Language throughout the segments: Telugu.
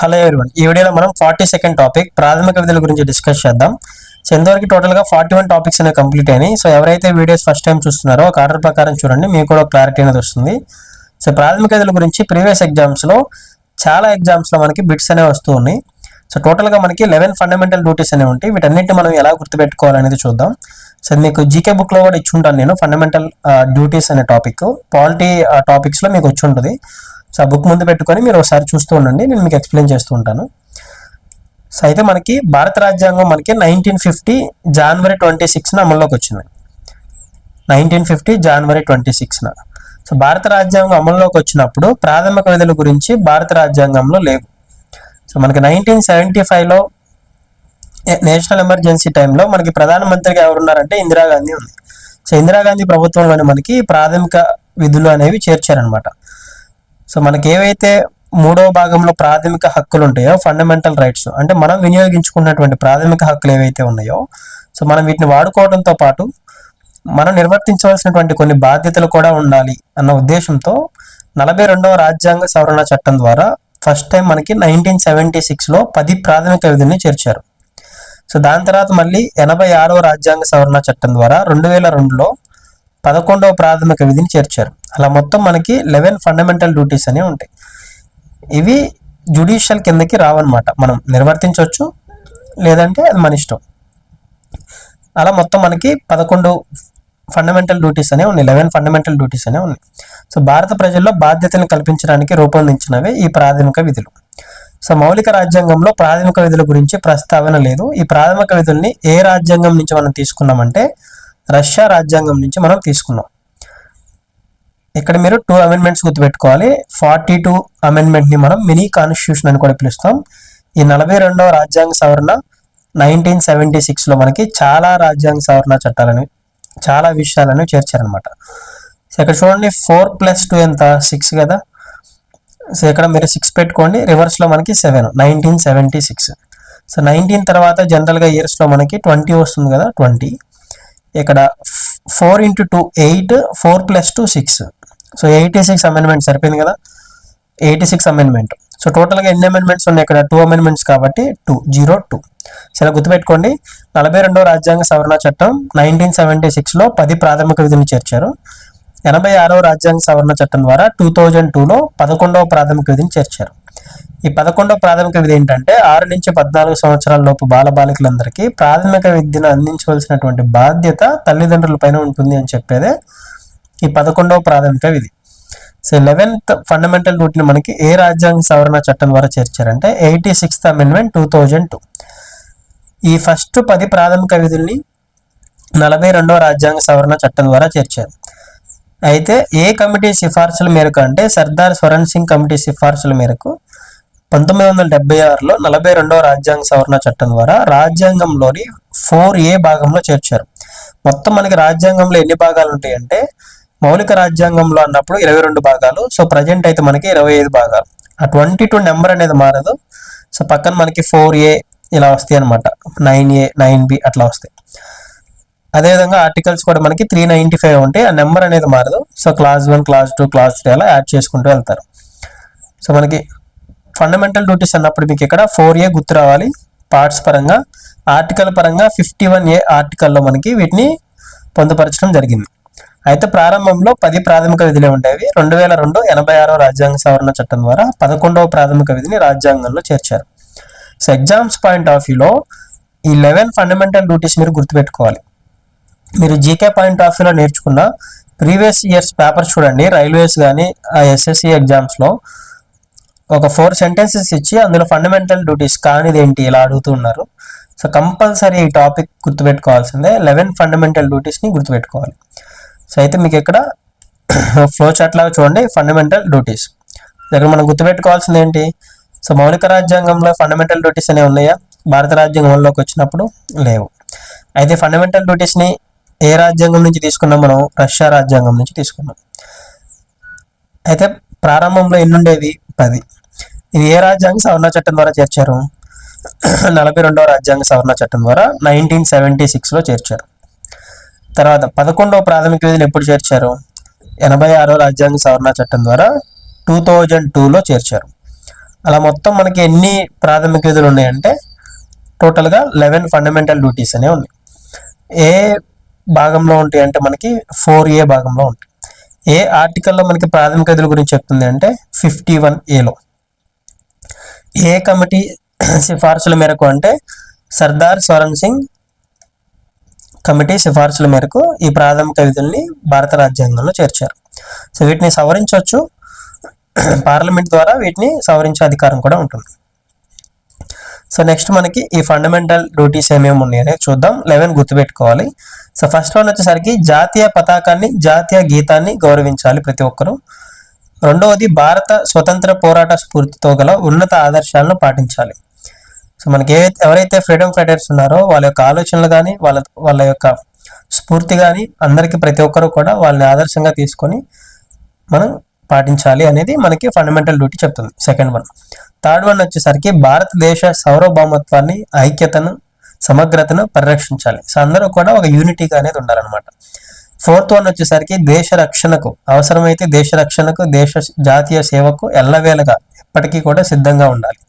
హలో ఎవరివన్ ఈ వీడియోలో మనం ఫార్టీ సెకండ్ టాపిక్ ప్రాథమిక విధుల గురించి డిస్కస్ చేద్దాం. సో ఇంతవరకు టోటల్గా ఫార్టీ వన్ టాపిక్స్ అనేవి కంప్లీట్ అయినాయి. సో ఎవరైతే వీడియోస్ ఫస్ట్ టైం చూస్తున్నారో ఒక ఆర్డర్ ప్రకారం చూడండి. మీకు కూడా క్లారిటీ అనేది వస్తుంది. సో ప్రాథమిక విధుల గురించి ప్రీవియస్ ఎగ్జామ్స్లో చాలా ఎగ్జామ్స్లో మనకి బిట్స్ అనేవి వస్తూ ఉన్నాయి. సో టోటల్గా మనకి లెవెన్ ఫండమెంటల్ డ్యూటీస్ అనేవి ఉంటాయి. వీటన్నిటిని మనం ఎలా గుర్తుపెట్టుకోవాలనేది చూద్దాం. సో మీకు జీకే బుక్లో కూడా ఇచ్చి ఉంటాను నేను ఫండమెంటల్ డ్యూటీస్ uh, అనే టాపిక్ పాలిటీ టాపిక్స్లో మీకు వచ్చి ఉంటుంది. సో ఆ బుక్ ముందు పెట్టుకొని మీరు ఒకసారి చూస్తూ ఉండండి నేను మీకు ఎక్స్ప్లెయిన్ చేస్తూ ఉంటాను. సో అయితే మనకి భారత రాజ్యాంగం మనకి నైన్టీన్ ఫిఫ్టీ జనవరి ట్వంటీ సిక్స్న అమల్లోకి వచ్చింది. నైన్టీన్ ఫిఫ్టీ జనవరి ట్వంటీ సిక్స్న సో భారత రాజ్యాంగం అమల్లోకి వచ్చినప్పుడు ప్రాథమిక విధుల గురించి భారత రాజ్యాంగంలో లేవు. సో మనకి నైన్టీన్ సెవెంటీ ఫైవ్లో నేషనల్ ఎమర్జెన్సీ టైంలో మనకి ప్రధానమంత్రిగా ఎవరున్నారంటే ఇందిరాగాంధీ ఉంది. సో ఇందిరాగాంధీ ప్రభుత్వంలోనే మనకి ప్రాథమిక విధులు అనేవి చేర్చారనమాట సో మనకి ఏవైతే మూడో భాగంలో ప్రాథమిక హక్కులు ఉంటాయో ఫండమెంటల్ రైట్స్ అంటే మనం వినియోగించుకున్నటువంటి ప్రాథమిక హక్కులు ఏవైతే ఉన్నాయో సో మనం వీటిని వాడుకోవడంతో పాటు మనం నిర్వర్తించవలసినటువంటి కొన్ని బాధ్యతలు కూడా ఉండాలి అన్న ఉద్దేశంతో నలభై రెండవ రాజ్యాంగ సవరణ చట్టం ద్వారా ఫస్ట్ టైం మనకి నైన్టీన్ సెవెంటీ సిక్స్లో పది ప్రాథమిక విధుల్ని చేర్చారు. సో దాని తర్వాత మళ్ళీ ఎనభై ఆరవ రాజ్యాంగ సవరణ చట్టం ద్వారా రెండు వేల రెండులో పదకొండవ ప్రాథమిక విధిని చేర్చారు. అలా మొత్తం మనకి లెవెన్ ఫండమెంటల్ డ్యూటీస్ అనేవి ఉంటాయి. ఇవి జుడిషియల్ కిందకి రావన్నమాట. మనం నిర్వర్తించవచ్చు లేదంటే అది మన ఇష్టం. అలా మొత్తం మనకి పదకొండు ఫండమెంటల్ డ్యూటీస్ అనేవి ఉన్నాయి. లెవెన్ ఫండమెంటల్ డ్యూటీస్ అనేవి ఉన్నాయి. సో భారత ప్రజల్లో బాధ్యతను కల్పించడానికి రూపొందించినవే ఈ ప్రాథమిక విధులు. సో మౌలిక రాజ్యాంగంలో ప్రాథమిక విధుల గురించి ప్రస్తావన లేదు. ఈ ప్రాథమిక విధుల్ని ఏ రాజ్యాంగం నుంచి మనం తీసుకున్నామంటే రష్యా రాజ్యాంగం నుంచి మనం తీసుకున్నాం. ఇక్కడ మీరు టూ అమెండ్మెంట్స్ గుర్తుపెట్టుకోవాలి. ఫార్టీ టూ అమెండ్మెంట్ని మనం మినీ కాన్స్టిట్యూషన్ అని కూడా పిలుస్తాం. ఈ నలభై రెండవ రాజ్యాంగ సవరణ నైన్టీన్ సెవెంటీ సిక్స్లో మనకి చాలా రాజ్యాంగ సవరణ చట్టాలని చాలా విషయాలను చేర్చారనమాట సో ఇక్కడ చూడండి ఫోర్ ప్లస్ టూ ఎంత? సిక్స్ కదా? సో ఇక్కడ మీరు సిక్స్ పెట్టుకోండి రివర్స్లో మనకి seven nineteen seventy six so nineteen తర్వాత జనరల్గా ఇయర్స్లో మనకి ట్వంటీ వస్తుంది కదా ట్వంటీ ఇక్కడ four into two eight four plus two six so eighty six amendment సరిపోయింది కదా? ఎయిటీ సిక్స్ అమెండ్మెంట్ సో టోటల్గా ఎన్ని అమెండ్మెంట్స్ ఉన్నాయి ఇక్కడ? టూ అమెండ్మెంట్స్ కాబట్టి టూ జీరో టూ సరే గుర్తుపెట్టుకోండి. నలభై రెండవ రాజ్యాంగ సవరణ చట్టం నైన్టీన్ సెవెంటీ సిక్స్లో పది ప్రాథమిక విధులు చేర్చారు. ఎనభై ఆరవ రాజ్యాంగ సవరణ చట్టం ద్వారా టూ థౌజండ్ టూలో పదకొండవ ప్రాథమిక విధిని చేర్చారు. ఈ పదకొండవ ప్రాథమిక విధి ఏంటంటే ఆరు నుంచి పద్నాలుగు సంవత్సరాల లోపు బాలబాలికలందరికీ ప్రాథమిక విద్యను అందించవలసినటువంటి బాధ్యత తల్లిదండ్రుల పైన ఉంటుంది అని చెప్పేదే ఈ పదకొండవ ప్రాథమిక విధి. సో లెవెన్త్ ఫండమెంటల్ డ్యూటీని మనకి ఏ రాజ్యాంగ సవరణ చట్టం ద్వారా చేర్చారంటే eighty sixth amendment two thousand two ఈ ఫస్ట్ పది ప్రాథమిక విధుల్ని నలభై రెండవ రాజ్యాంగ సవరణ చట్టం ద్వారా చేర్చారు. అయితే ఏ కమిటీ సిఫార్సుల మేరకు అంటే సర్దార్ స్వరణ్ సింగ్ కమిటీ సిఫార్సుల మేరకు పంతొమ్మిది వందల డెబ్బై ఆరులో నలభై రెండవ రాజ్యాంగ సవరణ చట్టం ద్వారా రాజ్యాంగంలోని ఫోర్ ఏ భాగంలో చేర్చారు. మొత్తం మనకి రాజ్యాంగంలో ఎన్ని భాగాలు ఉంటాయంటే మౌలిక రాజ్యాంగంలో అన్నప్పుడు ఇరవై రెండు భాగాలు సో ప్రజెంట్ అయితే మనకి ఇరవై ఐదు భాగాలు. ఆ ట్వంటీ టూ నెంబర్ అనేది మారదు. సో పక్కన మనకి ఫోర్ ఏ ఇలా వస్తాయి అనమాట నైన్ ఏ నైన్ బి అట్లా వస్తాయి. అదేవిధంగా ఆర్టికల్స్ కూడా మనకి త్రీ నైంటీ ఫైవ్ ఉంటాయి. ఆ నెంబర్ అనేది మారదు. So class one class two class three అలా యాడ్ చేసుకుంటూ వెళ్తారు. సో మనకి ఫండమెంటల్ డ్యూటీస్ అన్నప్పుడు మీకు ఇక్కడ ఫోర్ ఏ గుర్తు రావాలి. పార్ట్స్ పరంగా ఆర్టికల్ పరంగా ఫిఫ్టీ వన్ ఏ ఆర్టికల్లో మనకి వీటిని పొందుపరచడం జరిగింది. అయితే ప్రారంభంలో పది ప్రాథమిక విధులే ఉండేవి. రెండు వేల రెండు ఎనభై ఆరో రాజ్యాంగ సవరణ చట్టం ద్వారా పదకొండవ ప్రాథమిక విధిని రాజ్యాంగంలో చేర్చారు. సో ఎగ్జామ్స్ పాయింట్ ఆఫ్ వ్యూలో ఈ లెవెన్ ఫండమెంటల్ డ్యూటీస్ మీరు గుర్తుపెట్టుకోవాలి. మీరు జీకే పాయింట్ ఆఫ్ వ్యూలో నేర్చుకున్న ప్రీవియస్ ఇయర్స్ పేపర్ చూడండి. రైల్వేస్ కానీ ఆ ఎస్ఎస్సి ఎగ్జామ్స్లో ఒక ఫోర్ సెంటెన్సెస్ ఇచ్చి అందులో ఫండమెంటల్ డ్యూటీస్ కానిది ఏంటి ఇలా అడుగుతున్నారు. సో కంపల్సరీ ఈ టాపిక్ గుర్తుపెట్టుకోవాల్సిందే లెవెన్ ఫండమెంటల్ డ్యూటీస్ని గుర్తుపెట్టుకోవాలి. సో అయితే మీకు ఇక్కడ ఫ్లో చార్ట్ లాగా చూడండి. ఫండమెంటల్ డ్యూటీస్ ఇక్కడ మనం గుర్తుపెట్టుకోవాల్సింది ఏంటి? సో మౌలిక రాజ్యాంగంలో ఫండమెంటల్ డ్యూటీస్ అనేవి ఉన్నాయా? భారత రాజ్యాంగంలోకి వచ్చినప్పుడు లేవు. అయితే ఫండమెంటల్ డ్యూటీస్ని ఏ రాజ్యాంగం నుంచి తీసుకున్నాం మనం? రష్యా రాజ్యాంగం నుంచి తీసుకున్నాం. అయితే ప్రారంభంలో ఎన్నుండేవి? పది. ఇది ఏ రాజ్యాంగ సవరణ చట్టం ద్వారా చేర్చారు? నలభై రెండవ రాజ్యాంగ సవరణ చట్టం ద్వారా నైన్టీన్ సెవెంటీ సిక్స్లో చేర్చారు. తర్వాత పదకొండవ ప్రాథమిక విధిని ఎప్పుడు చేర్చారు? ఎనభై ఆరో రాజ్యాంగ సవరణ చట్టం ద్వారా టూ థౌజండ్ టూలో చేర్చారు. అలా మొత్తం మనకి ఎన్ని ప్రాథమిక విధులు ఉన్నాయంటే టోటల్గా లెవెన్ ఫండమెంటల్ డ్యూటీస్ అనేవి ఉన్నాయి. ఏ భాగంలో ఉంటాయి అంటే మనకి ఫోర్ ఏ భాగంలో ఉంటాయి. ఏ ఆర్టికల్లో మనకి ప్రాథమిక విధుల గురించి చెప్తుంది అంటే ఫిఫ్టీ వన్ ఏలో ఏ కమిటీ సిఫార్సుల మేరకు అంటే సర్దార్ స్వరణ్ సింగ్ కమిటీ సిఫార్సుల మేరకు ఈ ప్రాథమిక విధుల్ని భారత రాజ్యాంగంలో చేర్చారు. సో వీటిని సవరించవచ్చు. పార్లమెంట్ ద్వారా వీటిని సవరించే అధికారం కూడా ఉంటుంది. సో నెక్స్ట్ మనకి ఈ ఫండమెంటల్ డ్యూటీస్ ఏమేమి ఉన్నాయని చూద్దాం. లెవెన్ గుర్తుపెట్టుకోవాలి. సో ఫస్ట్ వన్ వచ్చేసరికి జాతీయ పతాకాన్ని జాతీయ గీతాన్ని గౌరవించాలి ప్రతి ఒక్కరూ. రెండవది భారత స్వతంత్ర పోరాట స్ఫూర్తితో గల ఉన్నత ఆదర్శాలను పాటించాలి. సో మనకి ఏ ఎవరైతే ఫ్రీడమ్ ఫైటర్స్ ఉన్నారో వాళ్ళ యొక్క ఆలోచనలు కానీ వాళ్ళ వాళ్ళ యొక్క స్ఫూర్తి కానీ అందరికీ ప్రతి ఒక్కరూ కూడా వాళ్ళని ఆదర్శంగా తీసుకొని మనం పాటించాలి అనేది మనకి ఫండమెంటల్ డ్యూటీ చెప్తుంది. సెకండ్ వన్ థర్డ్ వన్ వచ్చేసరికి భారతదేశ సౌరభౌమత్వాన్ని ఐక్యతను సమగ్రతను పరిరక్షించాలి. సో అందరూ కూడా ఒక యూనిటీగా అనేది ఉండాలన్నమాట. ఫోర్త్ వన్ వచ్చేసరికి దేశ రక్షణకు అవసరమైతే దేశ రక్షణకు దేశ జాతీయ సేవకు ఎల్లవేళగా ఎప్పటికీ కూడా సిద్ధంగా ఉండాలి.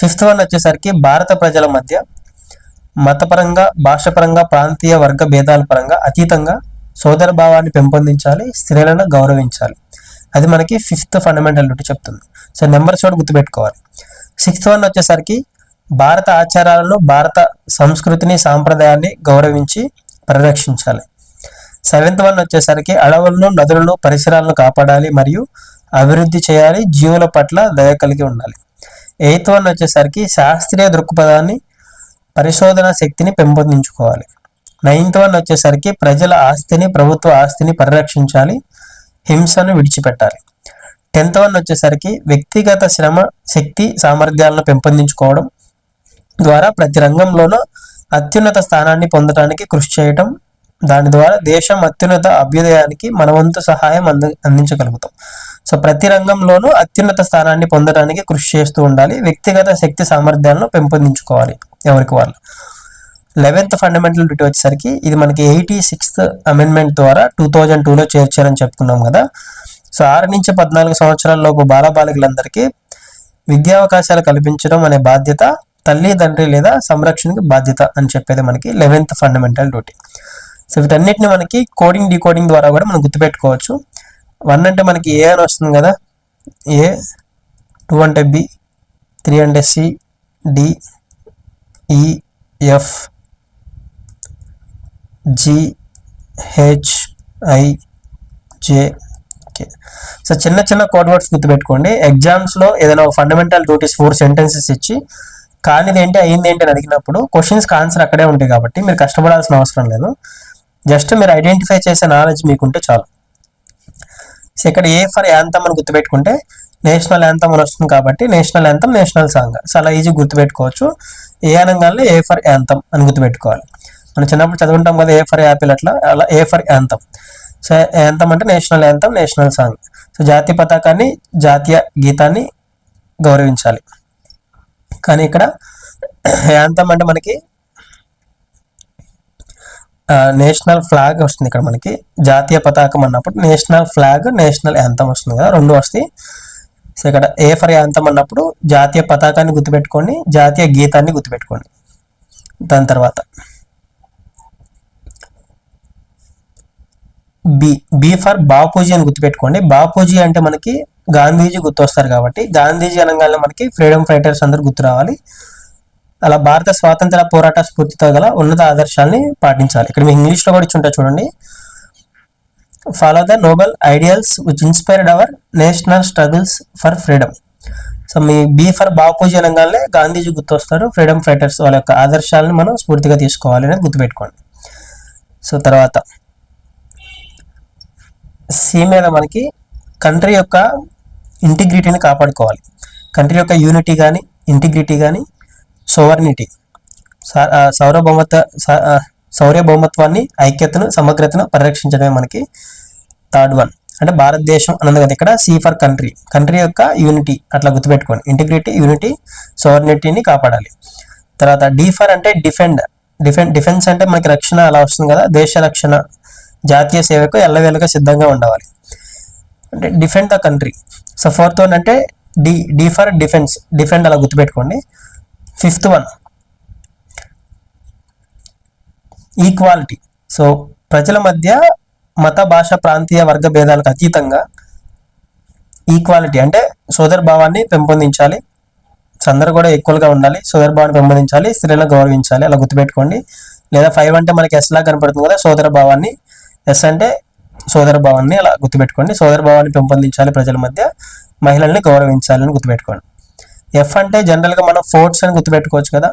ఫిఫ్త్ వన్ వచ్చేసరికి భారత ప్రజల మధ్య మతపరంగా భాషపరంగా ప్రాంతీయ వర్గ భేదాల పరంగా అతీతంగా సోదర భావాన్ని పెంపొందించాలి స్త్రీలను గౌరవించాలి. అది మనకి ఫిఫ్త్ ఫండమెంటల్ డ్యూటీ చెప్తుంది. సో నెంబర్స్ కూడా గుర్తుపెట్టుకోవాలి. సిక్స్త్ వన్ వచ్చేసరికి భారత ఆచారాలను భారత సంస్కృతిని సాంప్రదాయాన్ని గౌరవించి పరిరక్షించాలి. సెవెంత్ వన్ వచ్చేసరికి అడవులను నదులను పరిసరాలను కాపాడాలి మరియు అభివృద్ధి చేయాలి జీవుల పట్ల దయ కలిగి ఉండాలి. ఎయిత్ వన్ వచ్చేసరికి శాస్త్రీయ దృక్పథాన్ని పరిశోధన శక్తిని పెంపొందించుకోవాలి. నైన్త్ వన్ వచ్చేసరికి ప్రజల ఆస్తిని ప్రభుత్వ ఆస్తిని పరిరక్షించాలి. హింసను విడిచిపెట్టాలి. టెన్త్ వన్ వచ్చేసరికి వ్యక్తిగత శ్రమ శక్తి సామర్థ్యాలను పెంపొందించుకోవడం ద్వారా ప్రతి రంగంలోనూ అత్యున్నత స్థానాన్ని పొందడానికి కృషి చేయటం దాని ద్వారా దేశం అత్యున్నత అభ్యుదయానికి మనవంతు సహాయం అంద అందించగలుగుతాం. సో ప్రతి రంగంలోనూ అత్యున్నత స్థానాన్ని పొందడానికి కృషి చేస్తూ ఉండాలి. వ్యక్తిగత శక్తి సామర్థ్యాలను పెంపొందించుకోవాలి ఎవరికి వాళ్ళు. లెవెన్త్ ఫండమెంటల్ డ్యూటీ వచ్చేసరికి ఇది మనకి ఎయిటీ సిక్స్త్ అమెండ్మెంట్ ద్వారా టూ థౌజండ్ టూలో చేర్చారని చెప్పుకున్నాం కదా. సో ఆరు నుంచి పద్నాలుగు సంవత్సరాలలోపు బాలబాలికలందరికీ విద్యావకాశాలు కల్పించడం అనే బాధ్యత తల్లి తండ్రి లేదా సంరక్షణకి బాధ్యత అని చెప్పేది మనకి లెవెన్త్ ఫండమెంటల్ డ్యూటీ. సో వీటన్నిటిని మనకి కోడింగ్ డీకోడింగ్ ద్వారా కూడా మనం గుర్తుపెట్టుకోవచ్చు. వన్ అంటే మనకి ఏ అని వస్తుంది కదా? ఏ టూ అంటే బి త్రీ అంటే C D E F G H I J J okay so చిన్న చిన్న కోడ్ వర్డ్స్ గుర్తుపెట్టుకోండి. ఎగ్జామ్స్లో ఏదైనా ఫండమెంటల్ డ్యూటీస్ ఫోర్ సెంటెన్సెస్ ఇచ్చి కానిది ఏంటి అయింది ఏంటి అని అడిగినప్పుడు క్వశ్చన్స్కి ఆన్సర్ అక్కడే ఉంటాయి కాబట్టి మీరు కష్టపడాల్సిన అవసరం లేదు. జస్ట్ మీరు ఐడెంటిఫై చేసే నాలెడ్జ్ మీకుంటే చాలు. సో ఇక్కడ ఏ ఫర్ యాంతమ్ అని గుర్తుపెట్టుకుంటే నేషనల్ యాంతం అని వస్తుంది కాబట్టి national anthem national song so అలా ఈజీ గుర్తుపెట్టుకోవచ్చు. ఏ అనగానే ఏ ఫర్ యాంతమ్ అని గుర్తుపెట్టుకోవాలి. మనం చిన్నప్పుడు చదువుకుంటాం కదా ఏ ఫర్ యాపిల్ అట్లా అలా ఏ ఫర్ యాంతం సో యాంతం అంటే national anthem national song so జాతీయ పతాకాన్ని జాతీయ గీతాన్ని గౌరవించాలి. కానీ ఇక్కడ యాంతం అంటే మనకి నేషనల్ ఫ్లాగ్ వస్తుంది ఇక్కడ మనకి. జాతీయ పతాకం అన్నప్పుడు నేషనల్ ఫ్లాగ్ నేషనల్ యాంతం వస్తుంది కదా రెండు వస్తాయి. సో ఇక్కడ ఏ ఫర్ యాంతం అన్నప్పుడు జాతీయ పతాకాన్ని గుర్తుపెట్టుకోండి జాతీయ గీతాన్ని గుర్తుపెట్టుకోండి. దాని తర్వాత. బి బి ఫర్ బాపూజీ అని గుర్తుపెట్టుకోండి. బాపూజీ అంటే మనకి గాంధీజీ గుర్తొస్తారు కాబట్టి గాంధీజీ అనగానే మనకి ఫ్రీడమ్ ఫైటర్స్ అందరు గుర్తు రావాలి. అలా భారత స్వాతంత్ర పోరాట స్ఫూర్తితో గల ఉన్నత ఆదర్శాలని పాటించాలి. ఇక్కడ మీ ఇంగ్లీష్లో కూడా ఇచ్చుంటా చూడండి. Follow the noble ideals which inspired our national struggles for freedom so me B for Bapuji అనగానే గాంధీజీ గుర్తొస్తారు. ఫ్రీడమ్ ఫైటర్స్ వాళ్ళ యొక్క ఆదర్శాలను మనం స్ఫూర్తిగా తీసుకోవాలి అనేది గుర్తుపెట్టుకోండి. సో తర్వాత సి మీద మనకి కంట్రీ యొక్క ఇంటిగ్రిటీని కాపాడుకోవాలి. కంట్రీ యొక్క యూనిటీ కానీ ఇంటిగ్రిటీ కానీ సోవర్నిటీ సౌరభౌమత్వ సౌర్యభౌమత్వాన్ని ఐక్యతను సమగ్రతను పరిరక్షించడమే మనకి థర్డ్ వన్ అంటే భారతదేశం అన్నది కదా ఇక్కడ సి ఫర్ కంట్రీ కంట్రీ యొక్క యూనిటీ అట్లా గుర్తుపెట్టుకోండి. ఇంటిగ్రిటీ యూనిటీ సోవర్నిటీని కాపాడాలి. తర్వాత డి ఫర్ అంటే డిఫెండ్ డిఫెండ్ డిఫెన్స్ అంటే మనకి రక్షణ అలా వస్తుంది కదా దేశ రక్షణ. జాతీయ సేవకు ఎల్లవేళగా సిద్ధంగా ఉండవాలి అంటే defend the country so fourth one అంటే D D for defence defend అలా గుర్తుపెట్టుకోండి. ఫిఫ్త్ వన్ ఈక్వాలిటీ సో ప్రజల మధ్య మత భాష ప్రాంతీయ వర్గ భేదాలకు అతీతంగా ఈక్వాలిటీ అంటే సోదర భావాన్ని పెంపొందించాలి. అందరూ కూడా ఈక్వల్గా ఉండాలి. సోదర భావాన్ని పెంపొందించాలి. స్త్రీలను గౌరవించాలి. అలా గుర్తుపెట్టుకోండి. లేదా ఫైవ్ అంటే మనకి ఎస్లా కనపడుతుంది కదా సోదర భావాన్ని ఎస్ అంటే సోదర భావాన్ని అలా గుర్తుపెట్టుకోండి. సోదర భావాన్ని పెంపొందించాలి ప్రజల మధ్య. మహిళల్ని గౌరవించాలని గుర్తుపెట్టుకోండి. ఎఫ్ అంటే జనరల్గా మనం ఫోర్ట్స్ అని గుర్తుపెట్టుకోవచ్చు కదా.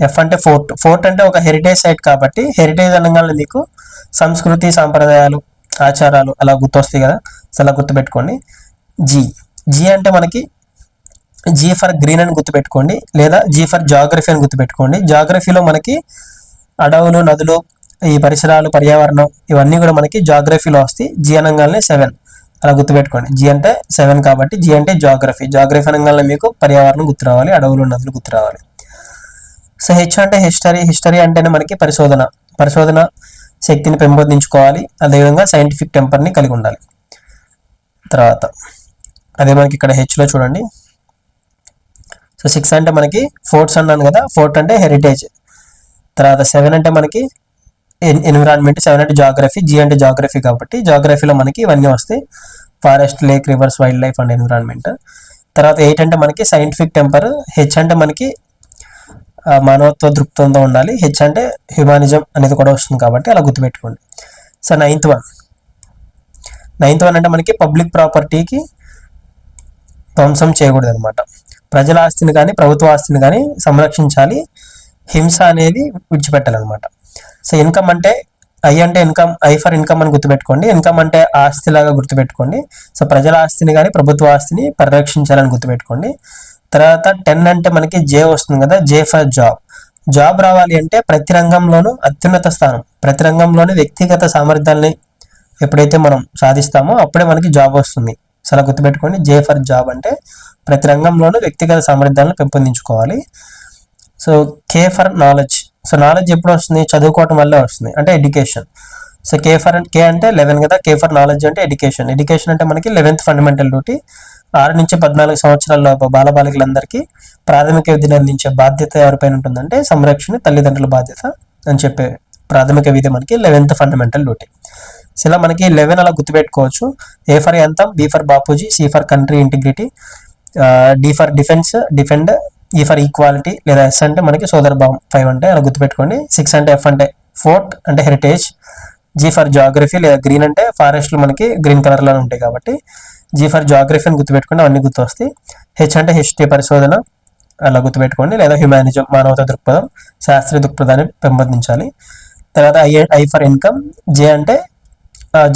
ఎఫ్ అంటే ఫోర్ట్ ఫోర్ట్ అంటే ఒక హెరిటేజ్ సైట్ కాబట్టి హెరిటేజ్ అనగానే మీకు సంస్కృతి సాంప్రదాయాలు ఆచారాలు అలా గుర్తొస్తాయి కదా. అలా గుర్తుపెట్టుకోండి. జీ జీ అంటే మనకి జీ ఫర్ గ్రీన్ అని గుర్తుపెట్టుకోండి. లేదా జీ ఫర్ జాగ్రఫీ అని గుర్తుపెట్టుకోండి. జాగ్రఫీలో మనకి అడవులు నదులు ఈ పరిసరాలు పర్యావరణం ఇవన్నీ కూడా మనకి జాగ్రఫీలో వస్తాయి. జీ అనగానే సెవెన్ అలా గుర్తుపెట్టుకోండి. జీ అంటే సెవెన్ కాబట్టి జీ అంటే జాగ్రఫీ జాగ్రఫీ అనగానే మీకు పర్యావరణం గుర్తు రావాలి అడవులు నదులు గుర్తు రావాలి. సో హెచ్ అంటే హిస్టరీ హిస్టరీ అంటేనే మనకి పరిశోధన. పరిశోధన శక్తిని పెంపొందించుకోవాలి. అదేవిధంగా సైంటిఫిక్ టెంపర్ని కలిగి ఉండాలి. తర్వాత అదే మనకి ఇక్కడ హెచ్లో చూడండి. సో సిక్స్ అంటే మనకి ఫోర్ట్స్ అన్నాను కదా. ఫోర్ట్ అంటే హెరిటేజ్ తర్వాత సెవెన్ అంటే మనకి ఎన్విరాన్మెంట్ సెవెన్ అంటే జాగ్రఫీ జీ అంటే జాగ్రఫీ కాబట్టి జాగ్రఫీలో మనకి ఇవన్నీ వస్తాయి. Forest lake rivers wild life and environment తర్వాత ఎయిట్ అంటే మనకి సైంటిఫిక్ టెంపర్ హెచ్ అంటే మనకి మానవత్వ దృక్పథంతో ఉండాలి. హెచ్ అంటే హ్యుమానిజం అనేది కూడా వస్తుంది కాబట్టి అలా గుర్తుపెట్టుకోండి. So ninth one ninth one అంటే మనకి పబ్లిక్ ప్రాపర్టీకి ధ్వంసం చేయకూడదు అనమాట ప్రజల ఆస్తిని కానీ ప్రభుత్వ ఆస్తిని కానీ సంరక్షించాలి. హింస అనేది విడిచిపెట్టాలన్నమాట. సో ఇన్కమ్ అంటే ఐ అంటే ఇన్కమ్ ఐ ఫర్ ఇన్కమ్ అని గుర్తుపెట్టుకోండి. ఇన్కమ్ అంటే ఆస్తిలాగా గుర్తుపెట్టుకోండి. సో ప్రజల ఆస్తిని కానీ ప్రభుత్వ ఆస్తిని పరిరక్షించాలని గుర్తుపెట్టుకోండి. తర్వాత టెన్ అంటే మనకి జే వస్తుంది కదా జే ఫర్ జాబ్. జాబ్ రావాలి అంటే ప్రతి రంగంలోనూ అత్యున్నత స్థానం. ప్రతి రంగంలోనూ వ్యక్తిగత సామర్థ్యాల్ని ఎప్పుడైతే మనం సాధిస్తామో అప్పుడే మనకి జాబ్ వస్తుంది. సో అలా గుర్తుపెట్టుకోండి జే ఫర్ జాబ్ అంటే ప్రతి రంగంలోనూ వ్యక్తిగత సామర్థ్యాలను పెంపొందించుకోవాలి. So K for knowledge. So knowledge ఎప్పుడు వస్తుంది? చదువుకోవటం వల్లే వస్తుంది. అంటే education so K for K అంటే లెవెన్ కదా? కే ఫర్ నాలెడ్జ్ అంటే ఎడ్యుకేషన్ ఎడ్యుకేషన్ అంటే మనకి లెవెన్త్ ఫండమెంటల్ డ్యూటీ ఆరు నుంచి పద్నాలుగు సంవత్సరాల బాలబాలికలందరికీ ప్రాథమిక విద్యను అందించే బాధ్యత ఎవరిపైన ఉంటుందంటే సంరక్షణ తల్లిదండ్రుల బాధ్యత అని చెప్పే ప్రాథమిక విద్య మనకి లెవెన్త్ ఫండమెంటల్ డ్యూటీ సో ఇలా మనకి లెవెన్ అలా గుర్తుపెట్టుకోవచ్చు. A for యంతం B for Bapuji C for country integrity D for defence defend E for equality లేదా ఎస్ అంటే మనకి సోదర భావం ఫైవ్ అంటే అలా గుర్తుపెట్టుకోండి. సిక్స్ అంటే ఎఫ్ అంటే ఫోర్ట్ అంటే హెరిటేజ్ జీ ఫర్ జాగ్రఫీ లేదా గ్రీన్ అంటే ఫారెస్ట్లు మనకి గ్రీన్ కలర్లో ఉంటాయి కాబట్టి జీ ఫర్ జాగ్రఫీ అని గుర్తుపెట్టుకుంటే అవన్నీ గుర్తు వస్తాయి హెచ్ అంటే హిస్టరీ పరిశోధన అలా గుర్తుపెట్టుకోండి. లేదా హ్యుమానిజం మానవతా దృక్పథం శాస్త్రీయ దృక్పథాన్ని పెంపొందించాలి. తర్వాత I I for income J అంటే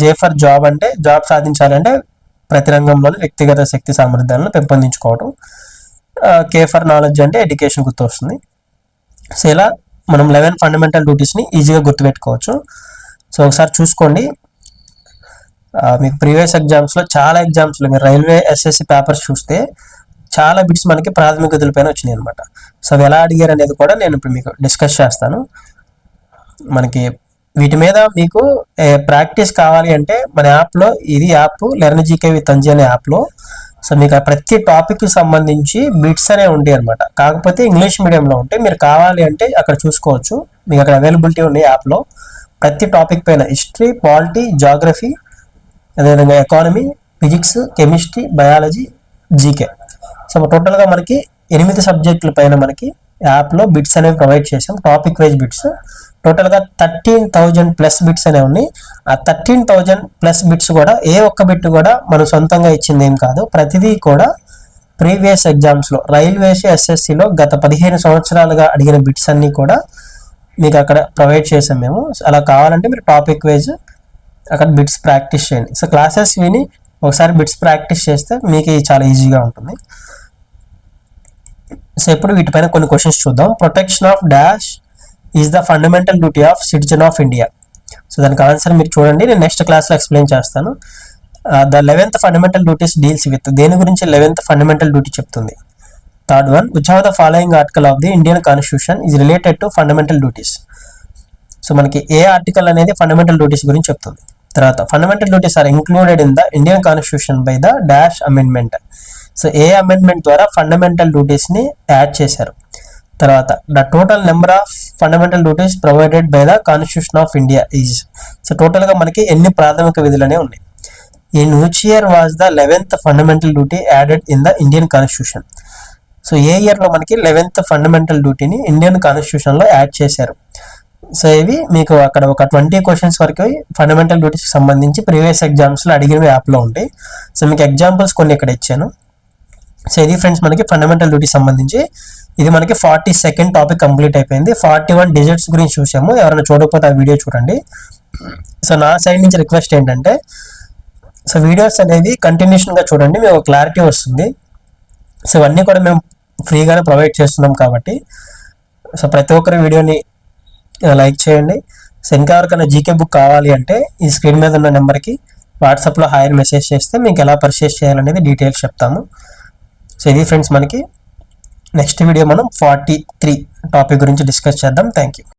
జే ఫర్ జాబ్ అంటే జాబ్ సాధించాలి అంటే ప్రతి రంగంలోని వ్యక్తిగత శక్తి సామర్థ్యాలను పెంపొందించుకోవడం కే ఫర్ నాలెడ్జ్ అంటే ఎడ్యుకేషన్ గుర్తు వస్తుంది సో ఇలా మనం లెవెన్ ఫండమెంటల్ డ్యూటీస్ని ఈజీగా గుర్తుపెట్టుకోవచ్చు. సో ఒకసారి చూసుకోండి. మీకు ప్రీవియస్ ఎగ్జామ్స్లో చాలా ఎగ్జామ్స్లో మీరు రైల్వే ఎస్ఎస్సి పేపర్స్ చూస్తే చాలా బిట్స్ మనకి ప్రాథమిక విధులపైన వచ్చినాయి అనమాట సో అవి ఎలా అడిగారు అనేది కూడా నేను ఇప్పుడు మీకు డిస్కస్ చేస్తాను. మనకి వీటి మీద మీకు ప్రాక్టీస్ కావాలి అంటే మన యాప్లో ఇది app learn GK with Anji అనే యాప్లో సో మీకు ప్రతి టాపిక్ సంబంధించి బిట్స్ అనేవి ఉంటాయి అనమాట కాకపోతే ఇంగ్లీష్ మీడియంలో ఉంటే మీరు కావాలి అంటే అక్కడ చూసుకోవచ్చు. మీకు అక్కడ అవైలబిలిటీ ఉన్నాయి యాప్లో ప్రతి టాపిక్ పైన హిస్టరీ పాలిటీ జాగ్రఫీ అదేవిధంగా economy physics chemistry biology GK so టోటల్గా మనకి ఎనిమిది సబ్జెక్టుల పైన మనకి యాప్లో బిట్స్ అనేవి ప్రొవైడ్ చేసాం టాపిక్ వైజ్ బిట్స్. టోటల్గా థర్టీన్ థౌజండ్ ప్లస్ బిట్స్ అనేవి ఉన్నాయి. ఆ థర్టీన్ థౌజండ్ ప్లస్ బిట్స్ కూడా ఏ ఒక్క బిట్ కూడా మనం సొంతంగా ఇచ్చింది ఏం కాదు. ప్రతిదీ కూడా ప్రీవియస్ ఎగ్జామ్స్లో రైల్వేస్ ఎస్ఎస్సిలో గత పదిహేను సంవత్సరాలుగా అడిగిన బిట్స్ అన్నీ కూడా మీకు అక్కడ ప్రొవైడ్ చేసాం మేము. అలా కావాలంటే మీరు టాపిక్ వైజ్ అక్కడ బిట్స్ ప్రాక్టీస్ చేయండి. సో క్లాసెస్ విని ఒకసారి బిట్స్ ప్రాక్టీస్ చేస్తే మీకు ఇది చాలా ఈజీగా ఉంటుంది. సో ఇప్పుడు వీటిపైన కొన్ని క్వశ్చన్స్ చూద్దాం. Protection of dash is the fundamental duty of citizen of India so దానికి ఆన్సర్ మీరు చూడండి. నేను నెక్స్ట్ క్లాస్లో ఎక్స్ప్లెయిన్ చేస్తాను. The eleventh fundamental duties deals with దేని గురించి లెవెన్త్ ఫండమెంటల్ డ్యూటీ చెప్తుంది? Third one which of the following article of the Indian constitution is related to fundamental duties so మనకి ఏ ఆర్టికల్ అనేది ఫండమెంటల్ డ్యూటీస్ గురించి చెప్తుంది. తర్వాత fundamental duties are included in the Indian constitution by the dash amendment so A amendment ద్వారా ఫండమెంటల్ డ్యూటీస్ని యాడ్ చేశారు? తర్వాత the total number of fundamental duties provided by the constitution of India is so టోటల్గా మనకి ఎన్ని ప్రాథమిక విధులనే ఉన్నాయి? In which year was the eleventh fundamental duty added in the Indian constitution so ఏ ఇయర్లో మనకి లెవెన్త్ ఫండమెంటల్ డ్యూటీని ఇండియన్ కాన్స్టిట్యూషన్లో యాడ్ చేశారు? సో ఇవి మీకు అక్కడ ఒక ట్వంటీ క్వశ్చన్స్ వరకు ఫండమెంటల్ డ్యూటీస్కి సంబంధించి ప్రీవియస్ ఎగ్జామ్స్లో అడిగినవి యాప్లో ఉంటాయి. సో మీకు ఎగ్జాంపుల్స్ కొన్ని ఇక్కడ ఇచ్చాను. సో ఇది ఫ్రెండ్స్ మనకి ఫండమెంటల్ డ్యూటీ సంబంధించి. ఇది మనకి ఫార్టీ సెకండ్ టాపిక్ కంప్లీట్ అయిపోయింది. ఫార్టీ వన్ డిజిట్స్ గురించి చూసాము. ఎవరైనా చూడకపోతే ఆ వీడియో చూడండి. సో నా సైడ్ నుంచి రిక్వెస్ట్ ఏంటంటే సో వీడియోస్ అనేవి కంటిన్యూషన్గా చూడండి. మీకు క్లారిటీ వస్తుంది. సో ఇవన్నీ కూడా మేము ఫ్రీగానే ప్రొవైడ్ చేస్తున్నాం కాబట్టి. సో ప్రతి ఒక్కరి వీడియోని లైక్ చేయండి. సో ఇంకా ఎవరికైనా జీకే బుక్ కావాలి అంటే ఈ స్క్రీన్ మీద ఉన్న నెంబర్కి వాట్సాప్లో హాయర్ మెసేజ్ చేస్తే మీకు ఎలా పర్చేస్ చేయాలనేది డీటెయిల్స్ చెప్తాము. సో ఇది ఫ్రెండ్స్ మనకి నెక్స్ట్ వీడియో మనం ఫార్టీ త్రీ టాపిక్ గురించి డిస్కస్ చేద్దాం. Thank you